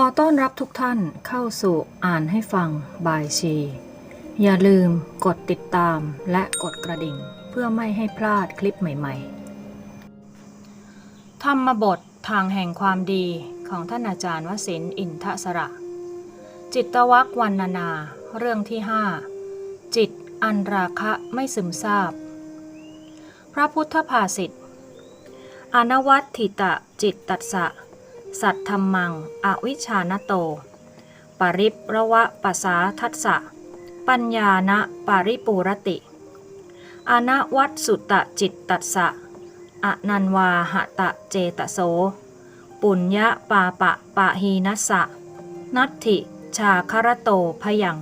อต้อนรับทุกท่านเข้าสู่อ่านให้ฟังบายชี อย่าลืมกดติดตามและกดกระดิ่ง เพื่อไม่ให้พลาดคลิปใหม่ๆ ธรรมบททางแห่งความดีของท่านอาจารย์วสินอินทสระ จิตวักวันนานาเรื่องที่ห้าจิตอันราคะไม่ซึมซาบ พระพุทธภาษิตอนวัตถิตะจิตตัสสะ สัตธรรมัง อวิชานโต ปริประวะปัสาทัสสะ ปัญญานะปาริปูรติ อนวัตสุตะจิตตัสสะ อนันวาหะตะเจตโส ปุญญะปาปะปะหีนัสสะ นัตถิชาคารโตพยัง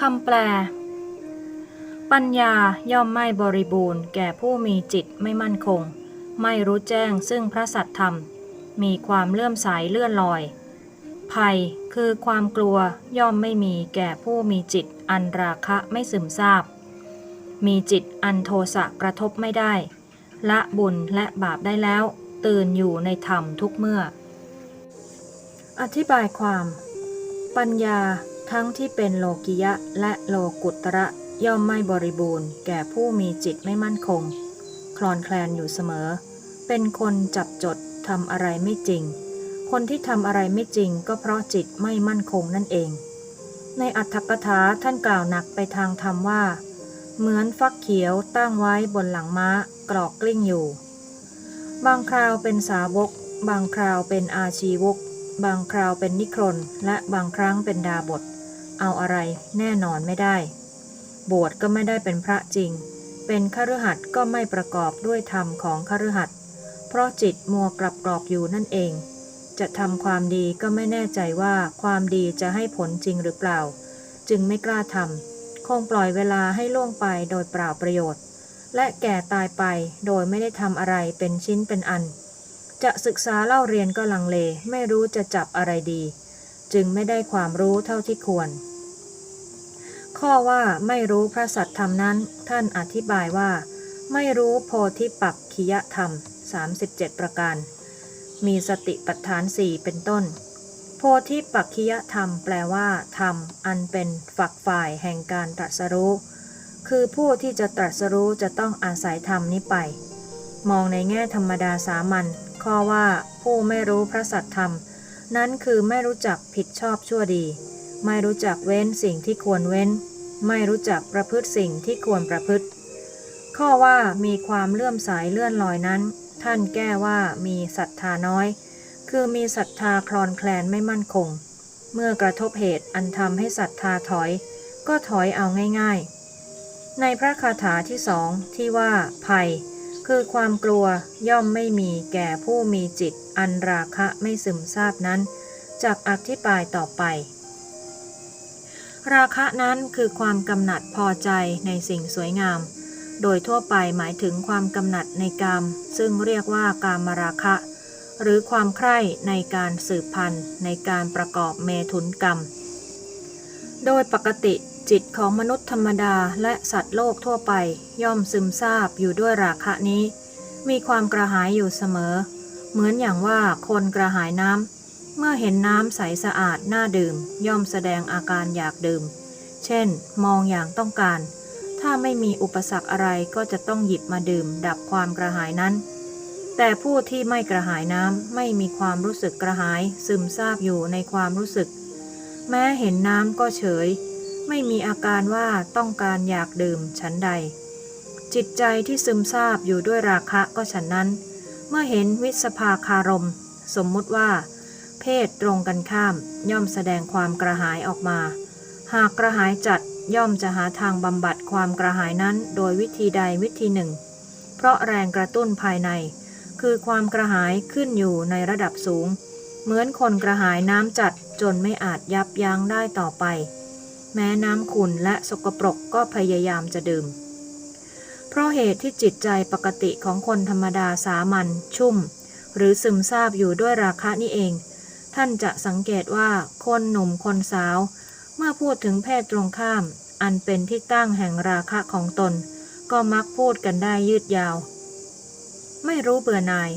คำแปล ปัญญาย่อมไม่บริบูรณ์ แก่ผู้มีจิตไม่มั่นคง ไม่รู้แจ้งซึ่งพระสัตธรรม มีความเลื่อมใสเลื่อนลอย ภัยคือความกลัวย่อมไม่มีแก่ผู้มีจิตอันราคะไม่ซึมซาบ มีจิตอันโทสะกระทบไม่ได้ ละบุญและบาปได้แล้ว ตื่นอยู่ในธรรมทุกเมื่อ อธิบายความ ปัญญาทั้งที่เป็นโลกิยะและโลกุตระย่อมไม่บริบูรณ์ แก่ผู้มีจิตไม่มั่นคง คลอนแคลนอยู่เสมอ เป็นคนจับจด ทำอะไรไม่จริง คนที่ทำอะไรไม่จริงก็เพราะจิตไม่มั่นคงนั่นเอง ในอัตถกถาท่านกล่าวหนักไปทางธรรมว่า เหมือนฟักเขียวตั้งไว้บนหลังม้ากรอกกลิ้งอยู่ บางคราวเป็นสาวก บางคราวเป็นอาชีวก บางคราวเป็นนิครนและบางครั้งเป็นดาบท เอาอะไรแน่นอนไม่ได้ บวชก็ไม่ได้เป็นพระจริง เป็นคฤหัสถ์ก็ไม่ประกอบด้วยธรรมของคฤหัสถ์ เพราะจิตมัวกลับกรอกอยู่นั่นเอง จะทำความดีก็ไม่แน่ใจว่าความดีจะให้ผลจริงหรือเปล่า จึงไม่กล้าทำคงปล่อยเวลาให้ล่วงไปโดยเปล่าประโยชน์ และแก่ตายไปโดยไม่ได้ทำอะไรเป็นชิ้นเป็นอัน จะศึกษาเล่าเรียนก็ลังเลไม่รู้จะจับอะไรดี จึงไม่ได้ความรู้เท่าที่ควรข้อว่าไม่รู้พระสัตธรรมนั้น ท่านอธิบายว่า ไม่รู้โพธิปักขิยธรรม 37 ประการ มีสติปัฏฐานสี่เป็นต้น โพธิปักขิยธรรมแปลว่า ธรรม อันเป็นฝักฝ่ายแห่งการตรัสรู้ คือผู้ที่จะตรัสรู้จะต้องอาศัยธรรมนี้ไป มองในแง่ธรรมดาสามัญข้อว่าผู้ไม่รู้พระสัตธรรม นั้นคือไม่รู้จักผิดชอบชั่วดี ไม่รู้จักเว้นสิ่งที่ควรเว้น ไม่รู้จักประพฤติสิ่งที่ควรประพฤติ ข้อว่ามีความเลื่อมสายเลื่อนลอยนั้น ท่านแก้ว่ามีศรัทธาน้อย คือมีศรัทธาคลอนแคลนไม่มั่นคง เมื่อกระทบเหตุอันทำให้ศรัทธาถอย ก็ถอยเอาง่าย ๆ ในพระคาถาที่สองที่ว่าภัย คือความกลัวย่อมไม่มีแก่ผู้มีจิต อันราคะไม่ซึมซาบนั้นจากอธิบายต่อไปราคะนั้นคือความกำหนัดพอใจในสิ่งสวยงาม โดยทั่วไปหมายถึงความกำหนัดในกาม ซึ่งเรียกว่ากามราคะ หรือความใคร่ในการสืบพันธุ์ในการประกอบเมถุนกรรม โดยปกติจิตของมนุษย์ธรรมดาและสัตว์โลกทั่วไปย่อมซึมซาบอยู่ด้วยราคะนี้ มีความกระหายอยู่เสมอ เหมือนอย่างว่าคนกระหายน้ำเมื่อเห็นน้ำใสสะอาดน่าดื่ม ย่อมแสดงอาการอยากดื่ม เช่น มองอย่างต้องการ ถ้าไม่มีอุปสรรคอะไรก็จะต้องหยิบมาดื่ม ดับความกระหายนั้น แต่ผู้ที่ไม่กระหายน้ำไม่มีความรู้สึกกระหาย ซึมซาบอยู่ในความรู้สึก แม้เห็นน้ำก็เฉย ไม่มีอาการว่าต้องการอยากดื่มฉันใด จิตใจที่ซึมซาบอยู่ด้วยราคะก็ฉันนั้น เมื่อเห็นวิสภาคารม สมมุติว่า เพศตรงกันข้ามย่อมแสดงความกระหายออกมา หากกระหายจัด ย่อมจะหาทางบำบัดความกระหายนั้นโดยวิธีใดวิธีหนึ่ง เพราะแรงกระตุ้นภายใน คือความกระหายขึ้นอยู่ในระดับสูง เหมือนคนกระหายน้ำจัดจนไม่อาจยับยั้งได้ต่อไป แม้น้ำขุ่นและสกปรกก็พยายามจะดื่ม เพราะเหตุที่จิตใจปกติของคนธรรมดาสามัญชุ่ม หรือซึมซาบอยู่ด้วยราคะนี่เอง ท่านจะสังเกตว่าคนหนุ่มคนสาว เมื่อพูดถึงเพศตรงข้าม อันเป็นที่ตั้งแห่งราคะของตน ก็มักพูดกันได้ยืดยาว ไม่รู้เบื่อหน่าย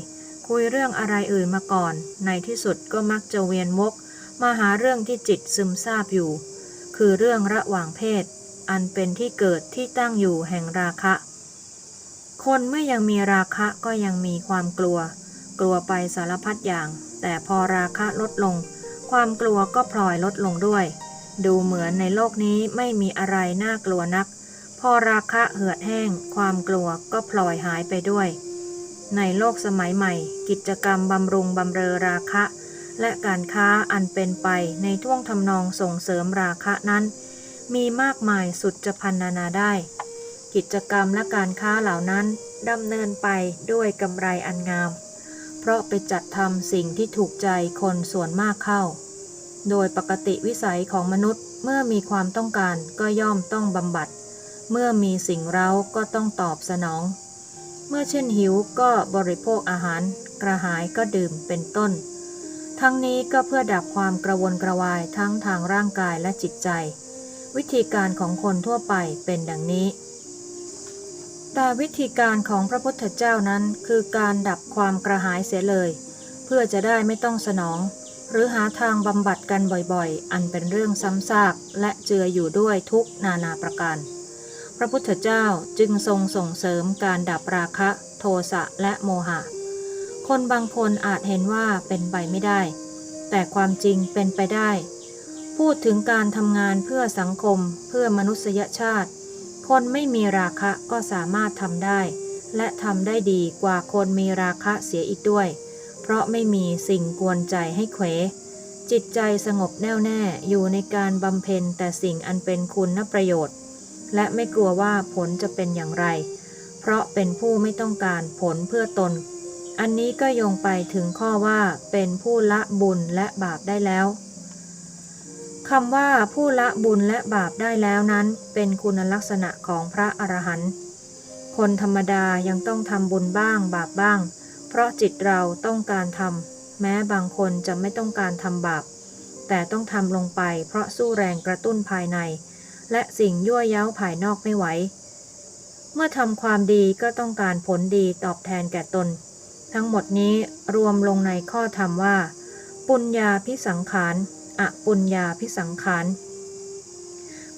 คุยเรื่องอะไรอื่นมาก่อน ในที่สุดก็มักจะเวียนวกมาหาเรื่องที่จิตซึมซาบอยู่ คือเรื่องระหว่างเพศ อันเป็นที่เกิดที่ตั้งอยู่แห่งราคะ คนเมื่อยังมีราคะก็ยังมีความกลัว กลัวไปสารพัดอย่าง แต่พอราคะลดลง ความกลัวก็พลอยลดลงด้วย ดูเหมือนในโลกนี้ไม่มีอะไรน่ากลัวนัก พอราคะเหือดแห้ง ความกลัวก็พลอยหายไปด้วย ในโลกสมัยใหม่ กิจกรรมบำรุงบำเรอราคะ และการค้าอันเป็นไปในท่วงทำนองส่งเสริมราคะนั้น มีมากมายสุดจะพันนานาได้ กิจกรรมและการค้าเหล่านั้นดำเนินไปด้วยกำไรอันงาม เพราะไปจัดทำสิ่งที่ถูกใจคนส่วนมากเข้า โดยปกติวิสัยของมนุษย์ เมื่อมีความต้องการก็ย่อมต้องบำบัด เมื่อมีสิ่งเร้าก็ต้องตอบสนอง เมื่อเช่นหิวก็บริโภคอาหาร กระหายก็ดื่มเป็นต้น ทั้งนี้ก็เพื่อดับความกระวนกระวายทั้งทางร่างกายและจิตใจ วิธีการของคนทั่วไปเป็นดังนี้แต่วิธีการของพระพุทธเจ้านั้นคือการดับความกระหายเสียเลย เพื่อจะได้ไม่ต้องสนอง หรือหาทางบำบัดกันบ่อยๆ อันเป็นเรื่องซ้ำซากและเจืออยู่ด้วยทุกนานาประการ พระพุทธเจ้าจึงทรงส่งเสริมการดับราคะ โทสะและโมหะ คนบางคนอาจเห็นว่าเป็นไปไม่ได้ แต่ความจริงเป็นไปได้ พูดถึงการทำงานเพื่อสังคมเพื่อมนุษยชาติ คนไม่มีราคะก็สามารถทำได้ และทำได้ดีกว่าคนมีราคะเสียอีกด้วย เพราะไม่มีสิ่งกวนใจให้เขว จิตใจสงบแน่วแน่อยู่ในการบำเพ็ญแต่สิ่งอันเป็นคุณประโยชน์ และไม่กลัวว่าผลจะเป็นอย่างไร เพราะเป็นผู้ไม่ต้องการผลเพื่อตน อันนี้ก็โยงไปถึงข้อว่าเป็นผู้ละบุญและบาปได้แล้วคำว่าผู้ละบุญและบาปได้แล้วนั้น เป็นคุณลักษณะของพระอรหันต์คนธรรมดายังต้องทำบุญบ้างบาปบ้าง เพราะจิตเราต้องการทำแม้บางคนจะไม่ต้องการทำบาป แต่ต้องทำลงไปเพราะสู้แรงกระตุ้นภายใน และสิ่งยั่วเย้าภายนอกไม่ไหว เมื่อทำความดีก็ต้องการผลดีตอบแทนแก่ตน ทั้งหมดนี้รวมลงในข้อธรรมว่า ปุญญาพิสังขารอปุญญาพิสังขาร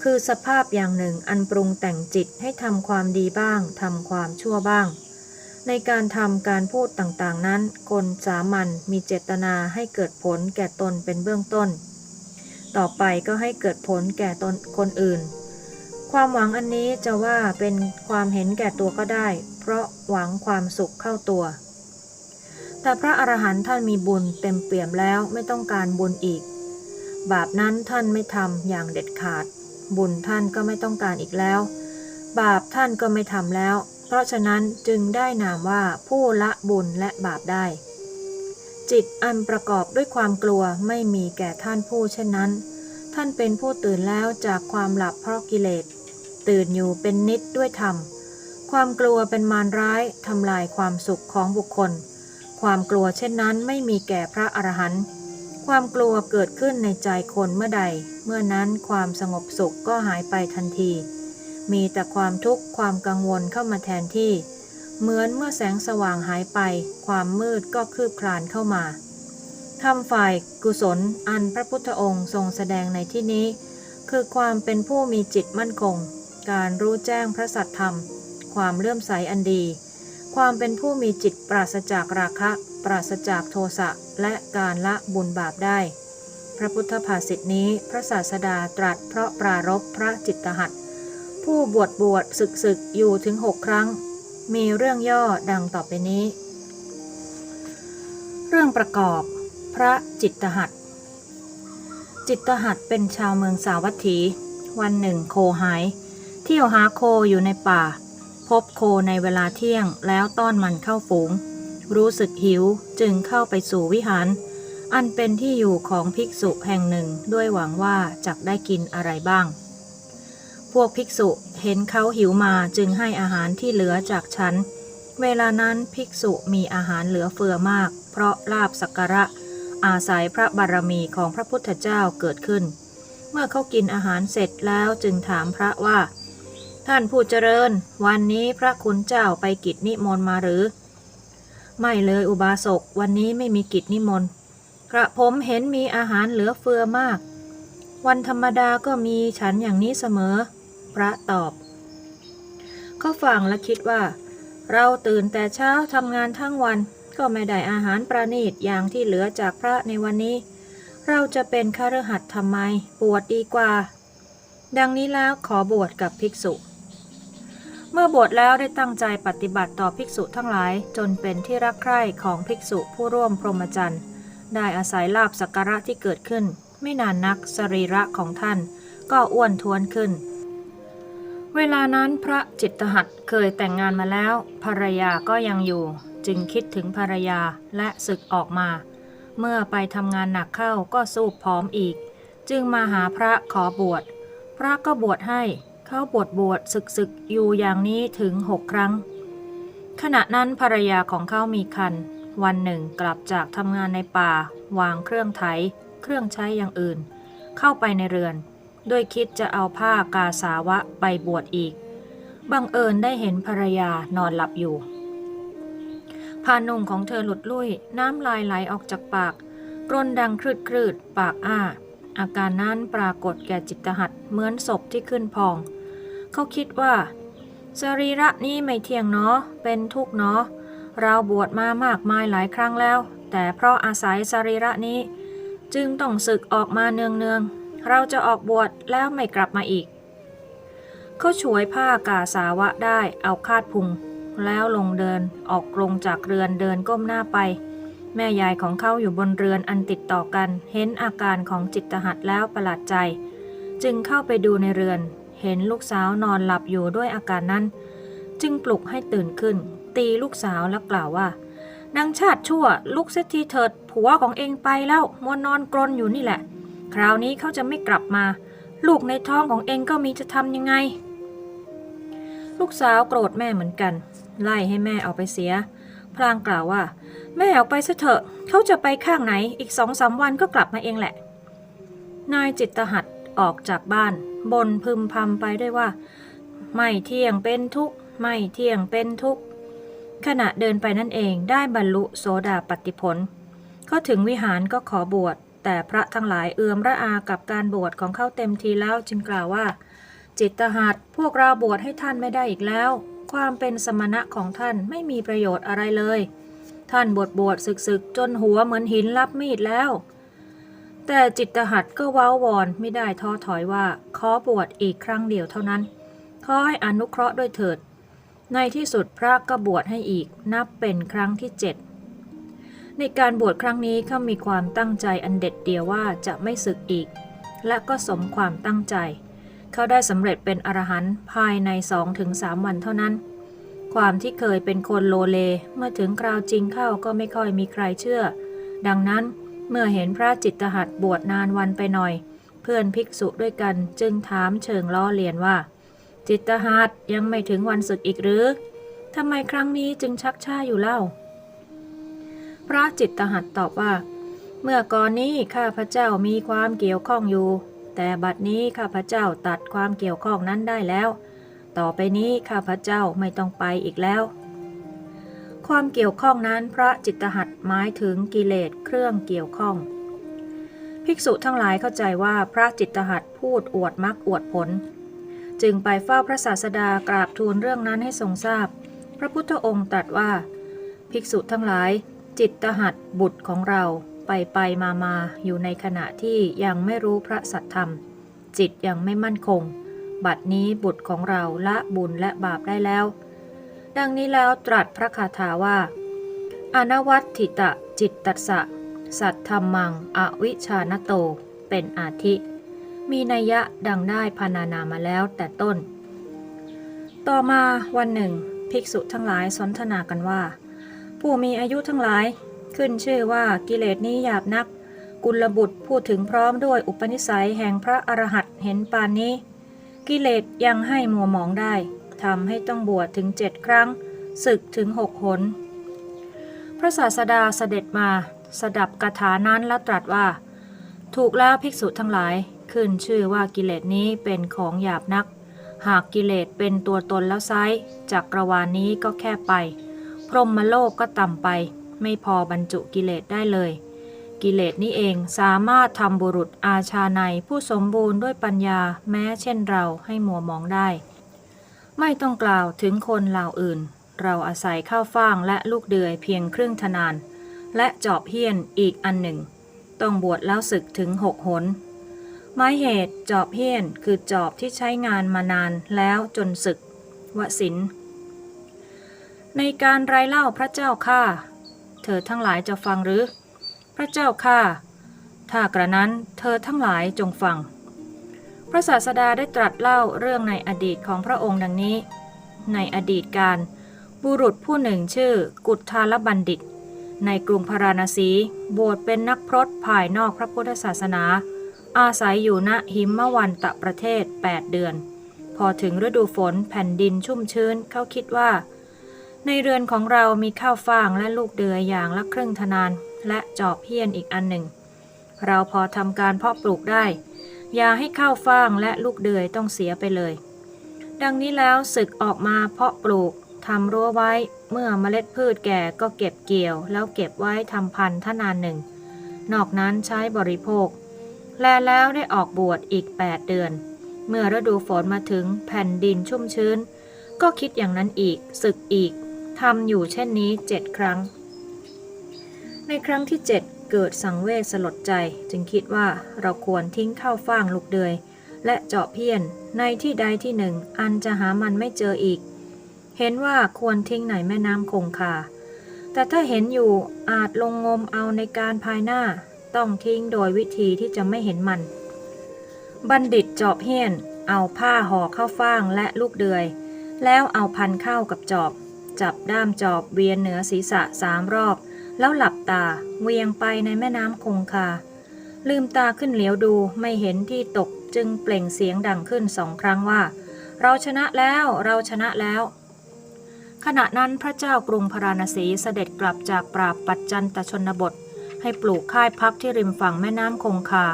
คือสภาพอย่างหนึ่งอันปรุงแต่งจิตให้ทำความดีบ้างทำความชั่วบ้าง ในการทำการพูดต่างๆนั้น คนสามัญมีเจตนาให้เกิดผลแก่ตนเป็นเบื้องต้น ต่อไปก็ให้เกิดผลแก่ตนคนอื่น ความหวังอันนี้จะว่าเป็นความเห็นแก่ตัวก็ได้ เพราะหวังความสุขเข้าตัว แต่พระอรหันต์ท่านมีบุญเต็มเปี่ยมแล้วไม่ต้องการบุญอีก บาปนั้นท่านไม่ทำอย่างเด็ดขาด บุญท่านก็ไม่ต้องการอีกแล้ว บาปท่านก็ไม่ทำแล้ว เพราะฉะนั้นจึงได้นามว่าผู้ละบุญและบาปได้ จิตอันประกอบด้วยความกลัวไม่มีแก่ท่านผู้เช่นนั้น ท่านเป็นผู้ตื่นแล้วจากความหลับเพราะกิเลส ตื่นอยู่เป็นนิดด้วยธรรม ความกลัวเป็นมารร้ายทำลายความสุขของบุคคล ความกลัวเช่นนั้นไม่มีแก่พระอรหันต์ความกลัวเกิดขึ้นในใจคนเมื่อใด เมื่อนั้นความสงบสุขก็หายไปทันที มีแต่ความทุกข์ความกังวลเข้ามาแทนที่ เหมือนเมื่อแสงสว่างหายไป ความมืดก็คืบคลานเข้ามาทำฝ่ายกุศลอันพระพุทธองค์ทรงแสดงในที่นี้ คือความเป็นผู้มีจิตมั่นคง การรู้แจ้งพระสัทธรรม ความเลื่อมใสอันดี ความเป็นผู้มีจิตปราศจากราคะ ปราศจากโทสะและการละบุญบาปได้ พระพุทธภาษิตนี้พระศาสดาตรัสเพราะปรารบพระจิตตหัต ผู้บวชบวชศึกศึกอยู่ถึงหกครั้ง มีเรื่องย่อดังต่อไปนี้ เรื่องประกอบ พระจิตตหัตจิตตหัตเป็นชาวเมืองสาวัตถี วันหนึ่งโคหาย เที่ยวหาโคอยู่ในป่า พบโคในเวลาเที่ยงแล้วต้อนมันเข้าฝูง รู้สึกหิวจึงเข้าไปสู่วิหาร อันเป็นที่อยู่ของภิกษุแห่งหนึ่งด้วยหวังว่าจะได้กินอะไรบ้าง พวกภิกษุเห็นเขาหิวมาจึงให้อาหารที่เหลือจากฉัน เวลานั้นภิกษุมีอาหารเหลือเฟือมาก เพราะลาบสักการะ อาศัยพระบารมีของพระพุทธเจ้าเกิดขึ้น เมื่อเขากินอาหารเสร็จแล้วจึงถามพระว่า ท่านผู้เจริญ วันนี้พระคุณเจ้าไปกิจนิมนต์มาหรือ ไม่เลยอุบาสกวันนี้ไม่มีกิจนิมนต์กระผมเห็นมีอาหารเหลือเฟือมาก วันธรรมดาก็มีฉันอย่างนี้เสมอ พระตอบ เขาฟังและคิดว่า เราตื่นแต่เช้าทำงานทั้งวันก็ไม่ได้อาหารประณีตอย่างที่เหลือจากพระในวันนี้ เราจะเป็นคฤหัสถ์ทำไมบวชดดีกว่า ดังนี้แล้วขอบวชกับภิกษุ เมื่อบวชแล้วได้ตั้งใจปฏิบัติต่อภิกษุทั้งหลายจนเป็นที่รักใคร่ของภิกษุผู้ร่วมพรหมจรรย์ได้อาศัยลาบสักการะที่เกิดขึ้น ไม่นานนักสรีระของท่าน ก็อ้วนท้วนขึ้น เวลานั้นพระจิตตหัตเคยแต่งงานมาแล้ว ภรรยาก็ยังอยู่ จึงคิดถึงภรรยาและศึกออกมา เมื่อไปทำงานหนักเข้าก็สู้ผอมอีก จึงมาหาพระขอบวช พระก็บวชให้ เขาบวชบวชศึกศึกอยู่อย่างนี้ถึงหกครั้ง ขณะนั้นภรรยาของเขามีคัน วันหนึ่งกลับจากทำงานในป่า วางเครื่องไถ เครื่องใช้อย่างอื่น เข้าไปในเรือน โดยคิดจะเอาผ้ากาสาวะไปบวชอีก บังเอิญได้เห็นภรรยานอนหลับอยู่ผ้านุ่งของเธอหลุดลุ่ย น้ำลายไหลออกจากปากกรนดังครืดครืดๆปากอ้า อาการนั้นปรากฏแก่จิตตหัตเหมือนศพที่ขึ้นพอง เขาคิดว่า สรีระนี้ไม่เที่ยงเนาะเป็นทุกเนาะเราบวชมามากมายหลายครั้งแล้ว แต่เพราะอาศัยสรีระนี้ จึงต้องศึกออกมาเนืองๆ เราจะออกบวชแล้วไม่กลับมาอีก เขาฉวยผ้ากาสาวะได้เอาคาดพุง แล้วลงเดินออกลงจากเรือนเดินก้มหน้าไป แม่ยายของเขาอยู่บนเรือนอันติดต่อกัน เห็นอาการของจิตตหัดแล้วประหลาดใจ จึงเข้าไปดูในเรือน เห็นลูกสาวนอนหลับอยู่ด้วยอาการนั้น จึงปลุกให้ตื่นขึ้น ตีลูกสาวแล้วกล่าวว่านางชาติชั่วลุกเสียทีเถิด ผัวของเองไปแล้วมัวนอนกรนอยู่นี่แหละ คราวนี้เขาจะไม่กลับมา ลูกในท้องของเองก็มีจะทำยังไง ลูกสาวโกรธแม่เหมือนกัน ไล่ให้แม่เอาไปเสีย พลางกล่าวว่า แม่เอาไปซะเถอะเขาจะไปข้างไหนอีกสองสามวันก็กลับมาเองแหละ นายจิตตหัดออกจากบ้านบนพึมพำไปด้วยว่า ไม่เที่ยงเป็นทุกข์ไม่เที่ยงเป็นทุกข์ขณะเดินไปนั่นเองได้บรรลุโสดาปตติผลเขาถึงวิหารก็ขอบวช แต่พระทั้งหลายเอือมระอากับการบวชของเขาเต็มทีแล้วจึงกล่าวว่า จิตตหัดพวกเราบวชให้ท่านไม่ได้อีกแล้ว ความเป็นสมณะของท่านไม่มีประโยชน์อะไรเลย ท่านบวชบวชศึกศึกจนหัวเหมือนหินรับมีดแล้ว แต่จิตตหัดก็เว้าวอนไม่ได้ท้อถอยว่าขอบวชอีกครั้งเดียวเท่านั้นขอให้อนุเคราะห์ด้วยเถิด ในที่สุดพระก็บวชให้อีกนับเป็นครั้งที่เจ็ด ในการบวชครั้งนี้เขามีความตั้งใจอันเด็ดเดียวว่าจะไม่ศึกอีก และก็สมความตั้งใจ เขาได้สำเร็จเป็นอรหันต์ภายใน2-3วันเท่านั้น ความที่เคยเป็นคนโลเลเมื่อถึงคราวจริงเข้าก็ไม่ค่อยมีใครเชื่อ ดังนั้นเมื่อเห็นพระจิตตหัดบวชนานวันไปหน่อย เพื่อนภิกษุด้วยกันจึงถามเชิงล้อเลียนว่า จิตตหัดยังไม่ถึงวันศึกอีกหรือทำไมครั้งนี้จึงชักช้าอยู่เล่า พระจิตตหัดตอบว่า เมื่อก่อนนี้ข้าพเจ้ามีความเกี่ยวข้องอยู่ แต่บัดนี้ข้าพเจ้าตัดความเกี่ยวข้องนั้นได้แล้ว ต่อไปนี้ข้าพเจ้าไม่ต้องไปอีกแล้ว ความเกี่ยวข้องนั้นพระจิตตหัดหมายถึงกิเลสเครื่องเกี่ยวข้อง ภิกษุทั้งหลายเข้าใจว่าพระจิตตหัดพูดอวดมรรคอวดผล จึงไปเฝ้าพระศาสดากราบทูลเรื่องนั้นให้ทรงทราบพระพุทธองค์ตรัสว่า ภิกษุทั้งหลาย จิตตหัดบุตรของเราไปไปมามาอยู่ในขณะที่ยังไม่รู้พระสัทธรรม จิตยังไม่มั่นคง บัดนี้บุตรของเราละบุญและบาปได้แล้ว ดังนี้แล้วตรัสพระคาถาว่า อนวัตถิตะจิตตัสสะ สัทธรรมัง อวิชานโต เป็นอาทิ มีนัยยะดังได้พรรณนามาแล้วแต่ต้น ต่อมาวันหนึ่ง ภิกษุทั้งหลายสนทนากันว่า ผู้มีอายุทั้งหลาย ขึ้นชื่อว่ากิเลสนี้หยาบนัก กุลบุตรพูดถึงพร้อมด้วยอุปนิสัยแห่งพระอรหันต์เห็นปานนี้ กิเลสยังให้มัวหมองได้ทำให้ต้องบวชถึงเจ็ดครั้งศึกถึงหกหน พระศาสดาเสด็จมาสดับคาถานั้นแล้วตรัสว่า ถูกแล้วภิกษุทั้งหลาย ขึ้นชื่อว่ากิเลสนี้เป็นของหยาบนัก หากกิเลสเป็นตัวตนแล้วไซจักรวาลนี้ก็แค่ไป พรหมโลกก็ต่ำไป ไม่พอบรรจุกิเลสได้เลย กิเลสนี้เองสามารถทำบุรุษอาชาในผู้สมบูรณ์ด้วยปัญญาแม้เช่นเราให้มัวมองได้ ไม่ต้องกล่าวถึงคนเหล่าอื่น เราอาศัยข้าวฟ่างและลูกเดือยเพียงครึ่งทนาน และจอบเฮี้ยนอีกอันหนึ่ง ต้องบวชแล้วศึกถึงหกหนไม้เหตุจอบเฮี้ยนคือจอบที่ใช้งานมานานแล้วจนศึกวสิน ในการไรเล่าพระเจ้าข้าเธอทั้งหลายจะฟังหรือ พระเจ้าข้าถ้ากระนั้นเธอทั้งหลายจงฟัง พระศาสดาได้ตรัสเล่าเรื่องในอดีตของพระองค์ดังนี้ ในอดีตการบุรุษผู้หนึ่งชื่อกุฏทาลบัณฑิต ในกรุงพาราณสีบวชเป็นนักพรตภายนอกพระพุทธศาสนา อาศัยอยู่ณหิมวันตะประเทศ 8 เดือน พอถึงฤดูฝนแผ่นดินชุ่มชื้นเขาคิดว่า ในเรือนของเรามีข้าวฟ่างและลูกเดือยอย่างละครึ่งทนาน และจอบเพี้ยนอีกอันหนึ่ง เราพอทำการเพาะปลูกได้ อย่าให้ข้าวฟ่างและลูกเดือยต้องเสียไปเลย ดังนี้แล้วศึกออกมาเพาะปลูกทำรั้วไว้เมื่อเมล็ดพืชแก่ก็เก็บเกี่ยว แล้วเก็บไว้ทำพันธุ์ทนานหนึ่ง นอกนั้นใช้บริโภค แลแล้วได้ออกบวชอีก 8 เดือน เมื่อฤดูฝนมาถึงแผ่นดินชุ่มชื้น ก็คิดอย่างนั้นอีกศึกอีก ทำอยู่เช่นนี้เจ็ดครั้ง ในครั้งที่เจ็ดเกิดสังเวชสลดใจ จึงคิดว่าเราควรทิ้งข้าวฟ่างลูกเดือย และเจาะเพี้ยนในที่ใดที่หนึ่ง อันจะหามันไม่เจออีก เห็นว่าควรทิ้งในแม่น้ำคงคา แต่ถ้าเห็นอยู่อาจลงงมเอาในการภายหน้า ต้องทิ้งโดยวิธีที่จะไม่เห็นมัน บัณฑิตเจอบเฮี้ยน เอาผ้าห่อข้าวฟ่างและลูกเดือย แล้วเอาพันเข้ากับจอบ จับด้ามจอบเวียนเหนือศีรษะสามรอบ แล้วหลับตาเวียงไปในแม่น้ำคงคา ลืมตาขึ้นเหลียวดูไม่เห็นที่ตกจึงเปล่งเสียงดังขึ้นสองครั้งว่า เราชนะแล้วเราชนะแล้ว ขณะนั้นพระเจ้ากรุงพาราณสีเสด็จกลับจากปราบปัจจันตชนบท ให้ปลูกค่ายพักที่ริมฝั่งแม่น้ำคงคา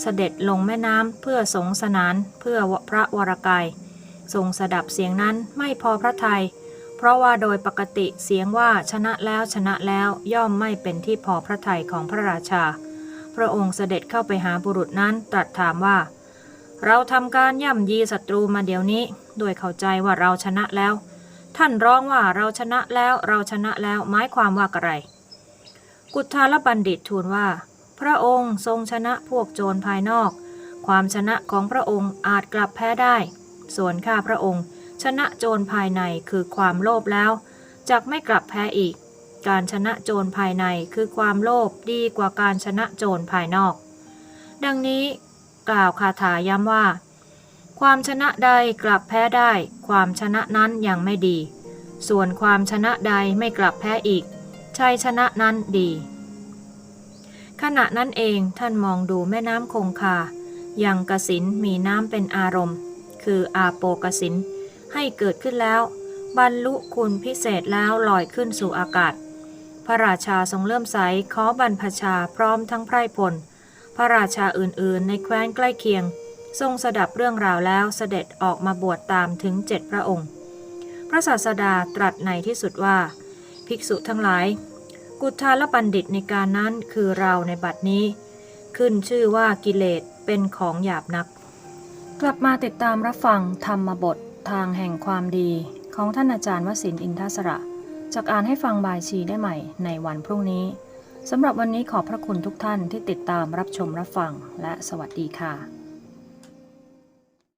เสด็จลงแม่น้ำเพื่อสงสนานเพื่อพระวรกายทรงสดับเสียงนั้นไม่พอพระทยัย เพราะว่าโดยปกติเสียงว่าชนะแล้วชนะแล้วย่อมไม่เป็นที่พอพระทัยของพระราชา พระองค์เสด็จเข้าไปหาบุรุษนั้นตรัสถามว่า เราทำการย่ำยีศัตรูมาเดี๋ยวนี้ โดยเข้าใจว่าเราชนะแล้ว ท่านร้องว่าเราชนะแล้วเราชนะแล้วหมายความว่าอะไร กุฏาลบัณฑิตทูลว่า พระองค์ทรงชนะพวกโจรภายนอก ความชนะของพระองค์อาจกลับแพ้ได้ ส่วนข้าพระองค์ ชนะโจรภายในคือความโลภแล้วจักไม่กลับแพ้อีก การชนะโจรภายในคือความโลภดีกว่าการชนะโจรภายนอก ดังนี้กล่าวคาถาย้ำว่า ความชนะใดกลับแพ้ได้ ความชนะนั้นยังไม่ดี ส่วนความชนะใดไม่กลับแพ้อีกชัยชนะนั้นดี ขณะนั้นเองท่านมองดูแม่น้ำคงคายังกสินมีน้ำเป็นอารมณ์ คืออาโปกสิน ให้เกิดขึ้นแล้ว บรรลุคุณพิเศษแล้วลอยขึ้นสู่อากาศ พระราชาทรงเลื่อมใสขอบรรพชาพร้อมทั้งไพร่พล พระราชาอื่นๆ ในแคว้นใกล้เคียง ทรงสดับเรื่องราวแล้วเสด็จออกมาบวชตามถึงเจ็ดพระองค์ พระศาสดาตรัสในที่สุดว่า ภิกษุทั้งหลาย กุฏทาลบัณฑิตในการนั้นคือเราในบัดนี้ ขึ้นชื่อว่ากิเลสเป็นของหยาบนักกลับมาติดตามรับฟังธรรมบท ทางแห่งความดีของท่านอาจารย์วสินอินทศระ จากอ่านให้ฟังบายชีได้ใหม่ในวันพรุ่งนี้สำหรับวันนี้ขอบพระคุณทุกท่านที่ติดตามรับชมรับฟังและสวัสดีค่ะ